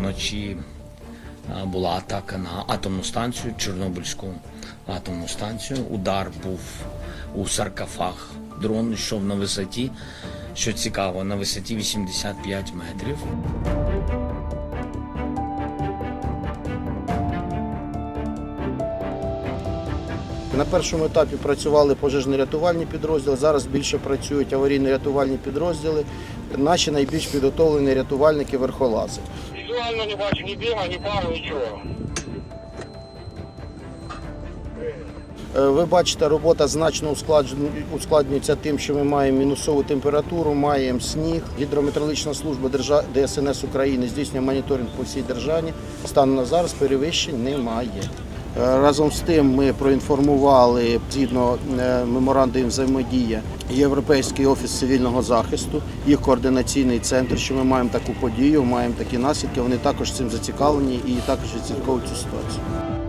вночі була атака на атомну станцію, Чорнобильську атомну станцію. Удар був у саркофаг. Дрон йшов на висоті, що цікаво, на висоті 85 метрів. На першому етапі працювали пожежно-рятувальні підрозділи, зараз більше працюють аварійно-рятувальні підрозділи. Наші найбільш підготовлені рятувальники верхолази. Візуально не бачу ні дима, ні пару, нічого. Е, Ви бачите, робота значно ускладнюється тим, що ми маємо мінусову температуру, маємо сніг. Гідрометеорологічна служба ДСНС України здійснює моніторинг по всій державі. Станом на зараз перевищень немає. Е, Разом з тим ми проінформували згідно меморандум взаємодія Європейський офіс цивільного захисту, їх координаційний центр, що ми маємо таку подію, маємо такі наслідки. Вони також цим зацікавлені і також відслідковують цю ситуацію.